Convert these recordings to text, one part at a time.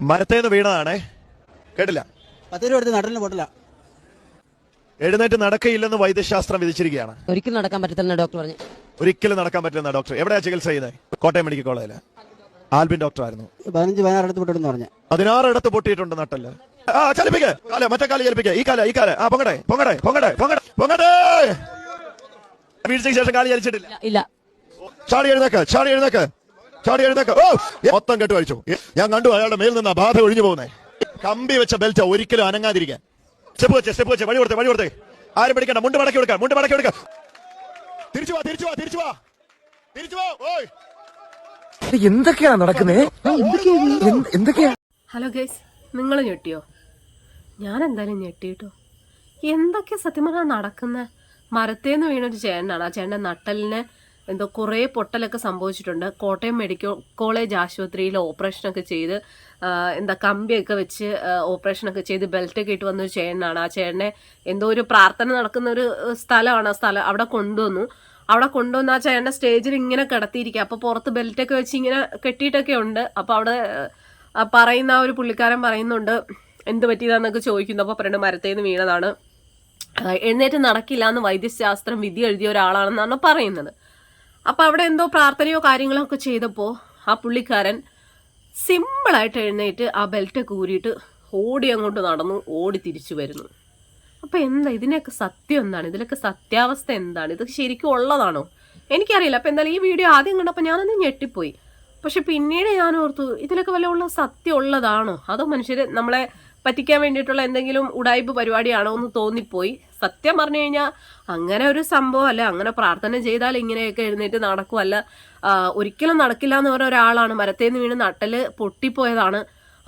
മരത്തേന്ന് വീണതാണേ. കേട്ടില്ല. പത്ത് രൂപ എടുത്ത് നട്ടലിന് പൊട്ടില്ല എഴുന്നേറ്റ് നടക്കയില്ലെന്ന് വൈദ്യശാസ്ത്രം വിധിച്ചിരിക്കുകയാണ്. ഒരിക്കലും നടക്കാൻ പറ്റത്തില്ല ഡോക്ടർ പറഞ്ഞു. ഒരിക്കലും നടക്കാൻ പറ്റില്ല ഡോക്ടർ. എവിടെയാ ചികിത്സ ചെയ്യുന്നത് കോട്ടയം മെഡിക്കൽ കോളേജിൽ. ആൽബിൻ ഡോക്ടർ ആയിരുന്നു പതിനഞ്ച് പതിനാറ് അടുത്ത് പൊട്ടെന്ന് പറഞ്ഞു. പതിനാറ് ഇടത്ത് പൊട്ടിയിട്ടുണ്ട് നട്ടൽ ആ ചലിപ്പിക്കേ. കാല മറ്റേ കാല ചലിപ്പിക്കേ. ഈ കാല ഈ കാല. ആ പൊങ്ങടെ പൊങ്ങടെ പൊങ്ങടെ പൊങ്ങടെ പൊങ്ങടെ വീഴ്ചയ്ക്ക് ശേഷം കാലി ചലിച്ചിട്ടില്ല. ഇല്ല. ചാടി എഴുന്നേക്ക് ചാടി എഴുന്നേക്ക്. ചാടി എഴുന്നേക്ക്. ഓ മൊത്തം കെട്ട് കഴിച്ചു. ഞാൻ കണ്ടു അയാളുടെ മേൽ നിന്ന് ബാധ ഒഴിഞ്ഞു പോകുന്നേ. കമ്പി വെച്ച ബെൽറ്റ് ഒരിക്കലും അനങ്ങാതിരിക്കാൻ. സ്റ്റെപ്പ് വെച്ച് സ്റ്റെപ്പ് വെച്ച് വഴി കൊടുത്തേ വഴി കൊടുത്തേ. ആരും പിടിക്കണ്ട. മുണ്ട് മടക്കി കൊടുക്കാം മുണ്ട് മടക്കി കൊടുക്കാം. തിരിച്ചു വാ തിരിച്ചു വാ തിരിച്ചു വാ. തിരിച്ചു വാ ഓയ്. എന്തൊക്കെയാണ് നടക്കുന്നേ? എന്തൊക്കെയാ? ഹലോ ഗൈസ് നിങ്ങൾ ഞെട്ടിയോ? ഞാൻ എന്തായാലും ഞെട്ടിട്ടോ. എന്തൊക്കെ സത്യം പറഞ്ഞാൽ നടക്കുന്ന? മരത്തേന്ന് വീണൊരു ചേട്ടനാണ്. ആ ചേട്ടന്റെ നട്ടലിന് എന്തോ കുറേ പൊട്ടലൊക്കെ സംഭവിച്ചിട്ടുണ്ട്. കോട്ടയം മെഡിക്കൽ കോളേജ് ആശുപത്രിയിൽ ഓപ്പറേഷനൊക്കെ ചെയ്ത് എന്താ കമ്പിയൊക്കെ വെച്ച് ഓപ്പറേഷനൊക്കെ ചെയ്ത് ബെൽറ്റൊക്കെ ഇട്ട് വന്നൊരു ചേട്ടനാണ്. ആ ചേട്ടനെ എന്തോ ഒരു പ്രാർത്ഥന നടക്കുന്ന ഒരു സ്ഥലമാണ്. ആ സ്ഥലം അവിടെ കൊണ്ടുവന്നു. അവിടെ കൊണ്ടുവന്ന ആ ചേട്ടന്റെ സ്റ്റേജിൽ ഇങ്ങനെ കിടത്തിയിരിക്കുക. അപ്പോൾ പുറത്ത് ബെൽറ്റൊക്കെ വെച്ച് ഇങ്ങനെ കെട്ടിയിട്ടൊക്കെ ഉണ്ട്. അപ്പോൾ അവിടെ പറയുന്ന ആ ഒരു പുള്ളിക്കാരൻ പറയുന്നുണ്ട് എന്ത് പറ്റിയതാന്നൊക്കെ ചോദിക്കുന്നു. അപ്പോൾ പറയുന്നത് മരത്തേന്ന് വീണതാണ്. എഴുന്നേറ്റ് നടക്കില്ല എന്ന് വൈദ്യശാസ്ത്രം വിധി എഴുതിയ ഒരാളാണെന്നാണ് പറയുന്നത്. അപ്പോൾ അവിടെ എന്തോ പ്രാർത്ഥനയോ കാര്യങ്ങളോ ഒക്കെ ചെയ്തപ്പോൾ ആ പുള്ളിക്കാരൻ സിമ്പിളായിട്ട് എഴുന്നേറ്റ് ആ ബെൽറ്റ് കൂരിയിട്ട് ഓടി അങ്ങോട്ട് നടന്നു ഓടി തിരിച്ചു വരുന്നു. അപ്പോൾ എന്താ ഇതിനൊക്കെ സത്യം എന്താണ്? ഇതിലൊക്കെ സത്യാവസ്ഥ എന്താണ്? ഇതൊക്കെ ശരിക്കും ഉള്ളതാണോ? എനിക്കറിയില്ല. അപ്പോൾ എന്തായാലും ഈ വീഡിയോ ആദ്യം കണ്ടപ്പോൾ ഞാനൊന്ന് ഞെട്ടിപ്പോയി. പക്ഷെ പിന്നീട് ഞാൻ ഓർത്തു ഇതിലൊക്കെ വല്ല ഉള്ള സത്യം ഉള്ളതാണോ? അതോ മനുഷ്യർ നമ്മളെ പറ്റിക്കാൻ വേണ്ടിയിട്ടുള്ള എന്തെങ്കിലും ഉടായ്പ് പരിപാടിയാണോ എന്ന് തോന്നിപ്പോയി. സത്യം പറഞ്ഞു കഴിഞ്ഞാൽ അങ്ങനെ ഒരു സംഭവം അല്ല. അങ്ങനെ പ്രാർത്ഥന ചെയ്താൽ ഇങ്ങനെയൊക്കെ എഴുന്നേറ്റ് നടക്കുമല്ല ഒരിക്കലും നടക്കില്ല എന്ന് പറഞ്ഞ ഒരാളാണ് മരത്തേന്ന് വീണ് നട്ടൽ പൊട്ടിപ്പോയതാണ്.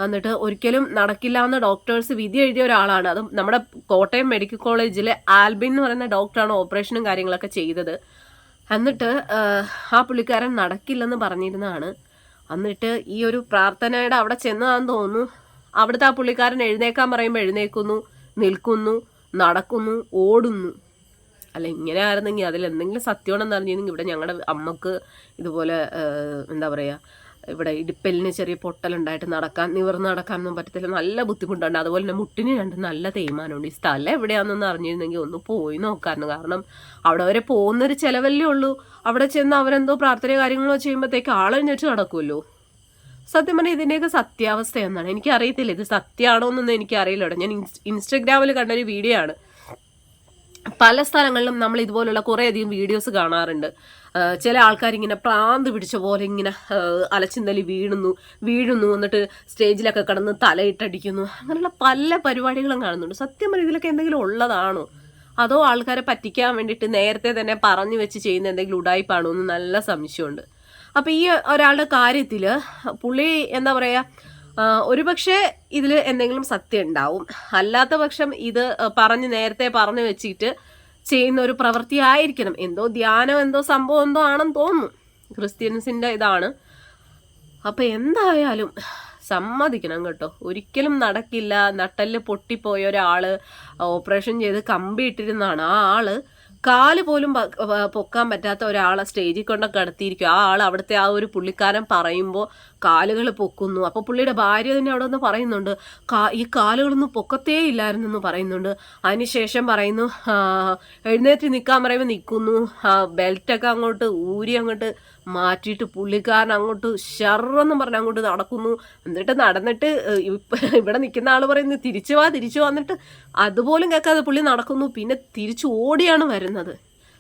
എന്നിട്ട് ഒരിക്കലും നടക്കില്ല എന്ന് ഡോക്ടേഴ്സ് വിധി എഴുതിയ ഒരാളാണ്. അത് നമ്മുടെ കോട്ടയം മെഡിക്കൽ കോളേജിലെ ആൽബിൻ എന്ന് പറയുന്ന ഡോക്ടറാണ് ഓപ്പറേഷനും കാര്യങ്ങളൊക്കെ ചെയ്തത്. എന്നിട്ട് ആ പുള്ളിക്കാരൻ നടക്കില്ലെന്ന് പറഞ്ഞിരുന്നതാണ്. എന്നിട്ട് ഈ ഒരു പ്രാർത്ഥനയുടെ അവിടെ ചെന്നതാന്ന് തോന്നുന്നു. അവിടുത്തെ ആ പുള്ളിക്കാരൻ എഴുന്നേക്കാൻ പറയുമ്പോൾ എഴുന്നേക്കുന്നു നിൽക്കുന്നു നടക്കുന്നു ഓടുന്നു. അല്ല ഇങ്ങനെ ആയിരുന്നെങ്കിൽ അതിൽ എന്തെങ്കിലും സത്യമാണെന്ന് അറിഞ്ഞിരുന്നെങ്കിൽ ഇവിടെ ഞങ്ങളുടെ അമ്മയ്ക്ക് ഇതുപോലെ എന്താ പറയുക ഇവിടെ ഇടുപ്പലിന് ചെറിയ പൊട്ടലുണ്ടായിട്ട് നടക്കാൻ നിവർന്ന് നടക്കാനൊന്നും പറ്റത്തില്ല. നല്ല ബുദ്ധിമുട്ടുണ്ട്. അതുപോലെ തന്നെ മുട്ടിന് രണ്ട് നല്ല തേയ്മാനമുണ്ട്. ഈ സ്ഥലം എവിടെയാണെന്നൊന്ന് അറിഞ്ഞിരുന്നെങ്കിൽ ഒന്ന് പോയി നോക്കായിരുന്നു. കാരണം അവിടെ വരെ പോകുന്നൊരു ചിലവല്ലേ ഉള്ളൂ. അവിടെ ചെന്ന് അവരെന്തോ പ്രാർത്ഥന കാര്യങ്ങളോ ചെയ്യുമ്പോഴത്തേക്ക് ആളെഴുന്നേറ്റ് നടക്കുമല്ലോ സത്യം പറഞ്ഞാൽ ഇതിന്റെയൊക്കെ സത്യാവസ്ഥ എന്താണ് എനിക്കറിയത്തില്ല ഇത് സത്യമാണോ എന്നൊന്നും എനിക്കറിയില്ല കേട്ടോ. ഞാൻ ഇൻസ് ഇൻസ്റ്റഗ്രാമിൽ കണ്ടൊരു വീഡിയോ ആണ്. പല സ്ഥലങ്ങളിലും നമ്മൾ ഇതുപോലുള്ള കുറേയധികം വീഡിയോസ് കാണാറുണ്ട്. ചില ആൾക്കാർ ഇങ്ങനെ പ്രാന്ത് പിടിച്ച പോലെ ഇങ്ങനെ അലച്ചിന്തലി വീഴുന്നു വീഴുന്നു എന്നിട്ട് സ്റ്റേജിലൊക്കെ കിടന്ന് തലയിട്ടടിക്കുന്നു. അങ്ങനെയുള്ള പല പരിപാടികളും കാണുന്നുണ്ട്. സത്യം പറഞ്ഞാൽ ഇതിലൊക്കെ എന്തെങ്കിലും ഉള്ളതാണോ? അതോ ആൾക്കാരെ പറ്റിക്കാൻ വേണ്ടിയിട്ട് നേരത്തെ തന്നെ പറഞ്ഞു വെച്ച് ചെയ്യുന്ന എന്തെങ്കിലും ഉടായ്പാണോ എന്ന് നല്ല സംശയമുണ്ട്. അപ്പോൾ ഈ ഒരാളുടെ കാര്യത്തിൽ പുള്ളി എന്താ പറയുക ഒരുപക്ഷെ ഇതിൽ എന്തെങ്കിലും സത്യം ഉണ്ടാവും. അല്ലാത്ത പക്ഷം ഇത് പറഞ്ഞ് നേരത്തെ പറഞ്ഞു വെച്ചിട്ട് ചെയ്യുന്ന ഒരു പ്രവൃത്തി ആയിരിക്കണം. എന്തോ ധ്യാനം എന്തോ സംഭവം എന്തോ ആണെന്ന് തോന്നുന്നു. ക്രിസ്ത്യൻസിന്റെ ഇതാണ്. അപ്പം എന്തായാലും സമ്മതിക്കണം കേട്ടോ. ഒരിക്കലും നടക്കില്ല. നട്ടൽ പൊട്ടിപ്പോയ ഒരാൾ ഓപ്പറേഷൻ ചെയ്ത് കമ്പിയിട്ടിരുന്നാണ് ആ ആൾ. കാൽ പോലും പൊക്കാൻ പറ്റാത്ത ഒരാളെ സ്റ്റേജിൽ കൊണ്ടൊക്കെ കടത്തിയിരിക്കും. ആ ആൾ അവിടുത്തെ ആ ഒരു പുള്ളിക്കാരൻ പറയുമ്പോൾ കാലുകൾ പൊക്കുന്നു. അപ്പോൾ പുള്ളിയുടെ ഭാര്യ തന്നെ അവിടെ നിന്ന് പറയുന്നുണ്ട് കാ ഈ കാലുകളൊന്നും പൊക്കത്തേ ഇല്ലായിരുന്നു എന്ന് പറയുന്നുണ്ട് അതിനുശേഷം പറയുന്നു എഴുന്നേറ്റ് നിൽക്കാൻ പറയുമ്പോൾ നിൽക്കുന്നു. ബെൽറ്റൊക്കെ അങ്ങോട്ട് ഊരി അങ്ങോട്ട് മാറ്റിയിട്ട് പുള്ളിക്കാരൻ അങ്ങോട്ട് ഷർറെന്നും പറഞ്ഞ് അങ്ങോട്ട് നടക്കുന്നു. എന്നിട്ട് നടന്നിട്ട് ഇവിടെ നിൽക്കുന്ന ആൾ പറയുന്നു തിരിച്ചു വാ തിരിച്ചു വന്നിട്ട് അതുപോലും കേൾക്കാതെ പുള്ളി നടക്കുന്നു. പിന്നെ തിരിച്ചു ഓടിയാണ് വരുന്നത്.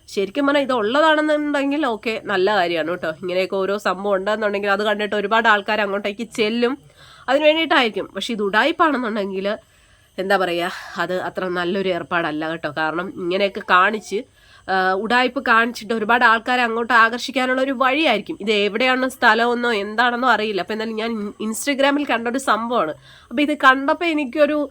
ശരിക്കും പറഞ്ഞാൽ ഇത് ഉള്ളതാണെന്നുണ്ടെങ്കിൽ ഓക്കെ നല്ല കാര്യമാണ് കേട്ടോ. ഇങ്ങനെയൊക്കെ ഓരോ സംഭവം ഉണ്ടെന്നുണ്ടെങ്കിൽ അത് കണ്ടിട്ട് ഒരുപാട് ആൾക്കാർ അങ്ങോട്ടേക്ക് ചെല്ലും. അതിന് വേണ്ടിയിട്ടായിരിക്കും. പക്ഷെ ഇത് ഉടായ്പാണെന്നുണ്ടെങ്കിൽ എന്താ പറയുക അത് അത്ര നല്ലൊരു ഏർപ്പാടല്ല കേട്ടോ. കാരണം ഇങ്ങനെയൊക്കെ കാണിച്ച് ഉടായ്പ് കാണിച്ചിട്ട് ഒരുപാട് ആൾക്കാരെ അങ്ങോട്ട് ആകർഷിക്കാനുള്ള ഒരു വഴിയായിരിക്കും. ഇത് എവിടെയാണ് സ്ഥലമെന്നോ എന്താണെന്നോ അറിയില്ല. അപ്പോൾ എന്തായാലും ഞാൻ ഇൻ- ഇൻസ്റ്റഗ്രാമിൽ കണ്ട ഒരു സംഭവമാണ്. അപ്പോൾ ഇത് കണ്ടപ്പോൾ എനിക്കൊരു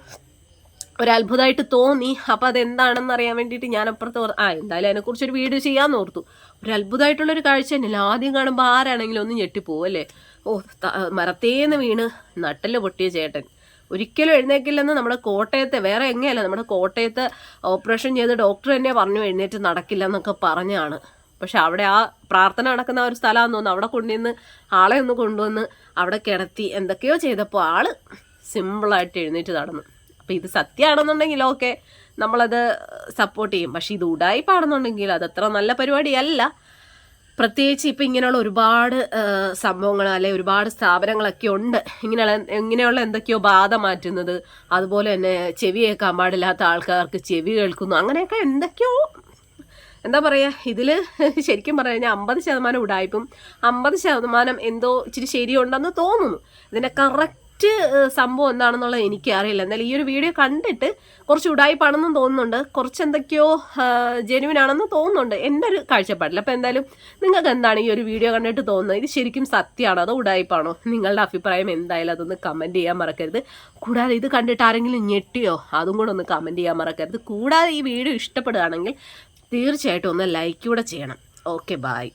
ഒരു അത്ഭുതമായിട്ട് തോന്നി. അപ്പോൾ അതെന്താണെന്ന് അറിയാൻ വേണ്ടിയിട്ട് ഞാൻ അപ്പുറത്ത് ആ എന്തായാലും അതിനെക്കുറിച്ച് ഒരു വീഡിയോ ചെയ്യാമെന്ന് ഓർത്തു. ഒരു അത്ഭുതമായിട്ടുള്ളൊരു കാഴ്ച തന്നെയല്ല? ആദ്യം കാണുമ്പോൾ ആരാണെങ്കിലും ഒന്ന് ഞെട്ടിപ്പോവും അല്ലേ? ഓ മരത്തേന്ന് വീണ് നട്ടൽ പൊട്ടിയ ചേട്ടൻ. ഒരിക്കലും എഴുന്നേക്കില്ലെന്ന് നമ്മുടെ കോട്ടയത്തെ വേറെ എങ്ങനെയല്ല നമ്മുടെ കോട്ടയത്ത് ഓപ്പറേഷൻ ചെയ്ത ഡോക്ടർ തന്നെ പറഞ്ഞു എഴുന്നേറ്റ് നടക്കില്ല എന്നൊക്കെ പറഞ്ഞാണ്. പക്ഷെ അവിടെ ആ പ്രാർത്ഥന നടക്കുന്ന ഒരു സ്ഥലമാണെന്ന് തോന്നുന്നു. അവിടെ കൊണ്ടുവന്ന് ആളെ ഒന്ന് കൊണ്ടുവന്ന് അവിടെ കിടത്തി എന്തൊക്കെയോ ചെയ്തപ്പോൾ ആൾ സിമ്പിളായിട്ട് എഴുന്നേറ്റ് നടന്നു. അപ്പം ഇത് സത്യമാണെന്നുണ്ടെങ്കിൽ ഓക്കെ നമ്മളത് സപ്പോർട്ട് ചെയ്യും. പക്ഷെ ഇത് ഉടായ്പാണെന്നുണ്ടെങ്കിൽ അത് അത്ര നല്ല പരിപാടിയല്ല. പ്രത്യേകിച്ച് ഇപ്പം ഇങ്ങനെയുള്ള ഒരുപാട് സംഭവങ്ങൾ അല്ലെ ഒരുപാട് സ്ഥാപനങ്ങളൊക്കെ ഉണ്ട്. ഇങ്ങനെയുള്ള ഇങ്ങനെയുള്ള എന്തൊക്കെയോ ബാധ മാറ്റുന്നത്. അതുപോലെ തന്നെ ചെവി കേൾക്കാൻ പാടില്ലാത്ത ആൾക്കാർക്ക് ചെവി കേൾക്കുന്നു. അങ്ങനെയൊക്കെ എന്തൊക്കെയോ എന്താ പറയുക ഇതിൽ ശരിക്കും പറഞ്ഞു കഴിഞ്ഞാൽ അമ്പത് ശതമാനം ഉടായ്പും അമ്പത് ശതമാനം എന്തോ ഇച്ചിരി ശരിയുണ്ടെന്ന് തോന്നുന്നു. ഇതിന്റെ കറക്റ്റ് സംഭവം എന്താണെന്നുള്ളത് എനിക്കറിയില്ല. എന്നാൽ ഈ ഒരു വീഡിയോ കണ്ടിട്ട് കുറച്ച് ഉടായ്പാണെന്നും തോന്നുന്നുണ്ട്. കുറച്ച് എന്തൊക്കെയോ ജെനുവിൻ ആണെന്ന് തോന്നുന്നുണ്ട്. എന്റെ ഒരു കാഴ്ചപ്പാടില്ല. അപ്പോൾ എന്തായാലും നിങ്ങൾക്ക് എന്താണ് ഈ ഒരു വീഡിയോ കണ്ടിട്ട് തോന്നുന്നത്? ഇത് ശരിക്കും സത്യമാണോ? അതോ ഉടായ്പാണോ നിങ്ങളുടെ അഭിപ്രായം എന്തായാലും അതൊന്ന് കമന്റ് ചെയ്യാൻ മറക്കരുത്. കൂടാതെ ഇത് കണ്ടിട്ട് ആരെങ്കിലും ഞെട്ടിയോ? അതും കൂടെ ഒന്ന് കമന്റ് ചെയ്യാൻ മറക്കരുത്. കൂടാതെ ഈ വീഡിയോ ഇഷ്ടപ്പെടുകയാണെങ്കിൽ തീർച്ചയായിട്ടും ഒന്ന് ലൈക്ക് കൂടെ ചെയ്യണം. Okay bye